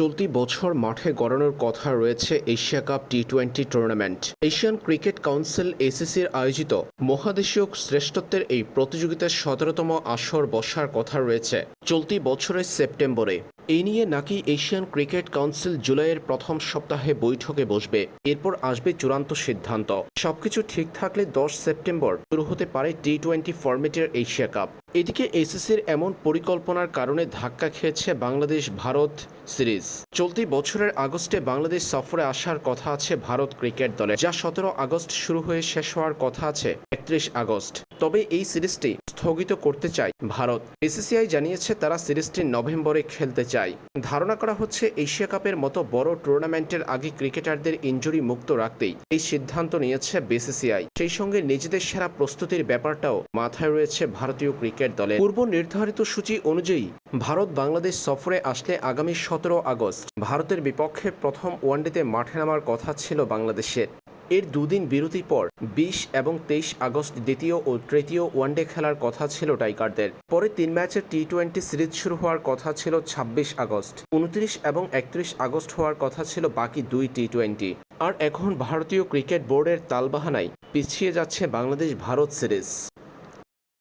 চলতি বছর মাঠে গড়ানোর কথা রয়েছে Asia cup T twenty tournament. Asian cricket council এসিসির আয়োজিত মহাদেশীয় শ্রেষ্ঠত্বের এই প্রতিযোগিতার সতেরোতম আসর বসার কথা রয়েছে। চলতি বছরের সেপ্টেম্বরে এই নিয়ে নাকি এশিয়ান ক্রিকেট কাউন্সিল জুলাইয়ের প্রথম সপ্তাহে বৈঠকে বসবে। এরপর আসবে চূড়ান্ত সিদ্ধান্ত। সবকিছু ঠিক থাকলে দশ সেপ্টেম্বর শুরু হতে পারে টি টোয়েন্টি ফরম্যাটের এশিয়া কাপ। এদিকে এসিসির এমন পরিকল্পনার কারণে ধাক্কা খেয়েছে বাংলাদেশ ভারত সিরিজ। চলতি বছরের আগস্টে বাংলাদেশ সফরে আসার কথা আছে ভারত ক্রিকেট দলে, যা সতেরো আগস্ট শুরু হয়ে শেষ হওয়ার কথা আছে একত্রিশ আগস্ট। তবে এই সিরিজটি স্থগিত করতে চায় ভারত। বিসিসিআই জানিয়েছে তারা সিরিজটি নভেম্বরে খেলতে চায়। ধারণা করা হচ্ছে এশিয়া কাপের মতো বড় টুর্নামেন্টের আগে ক্রিকেটারদের ইনজুরি মুক্ত রাখতেই এই সিদ্ধান্ত নিয়েছে বিসিসিআই সেই সঙ্গে নিজেদের সেরা প্রস্তুতির ব্যাপারটাও মাথায় রয়েছে ভারতীয় ক্রিকেট দলের। পূর্ব নির্ধারিত সূচি অনুযায়ী ভারত বাংলাদেশ সফরে আসলে আগামী সতেরো আগস্ট ভারতের বিপক্ষে প্রথম ওয়ানডেতে মাঠে নামার কথা ছিল বাংলাদেশের। এর দুদিন বিরতির পর বিশ এবং তেইশ আগস্ট দ্বিতীয় ও তৃতীয় ওয়ানডে খেলার কথা ছিল টাইগারদের। পরে তিন ম্যাচের টি টোয়েন্টি সিরিজ শুরু হওয়ার কথা ছিল ছাব্বিশ আগস্ট। উনত্রিশ এবং একত্রিশ আগস্ট হওয়ার কথা ছিল বাকি দুই টি টোয়েন্টি আর এখন ভারতীয় ক্রিকেট বোর্ডের তালবাহানায় পিছিয়ে যাচ্ছে বাংলাদেশ ভারত সিরিজ।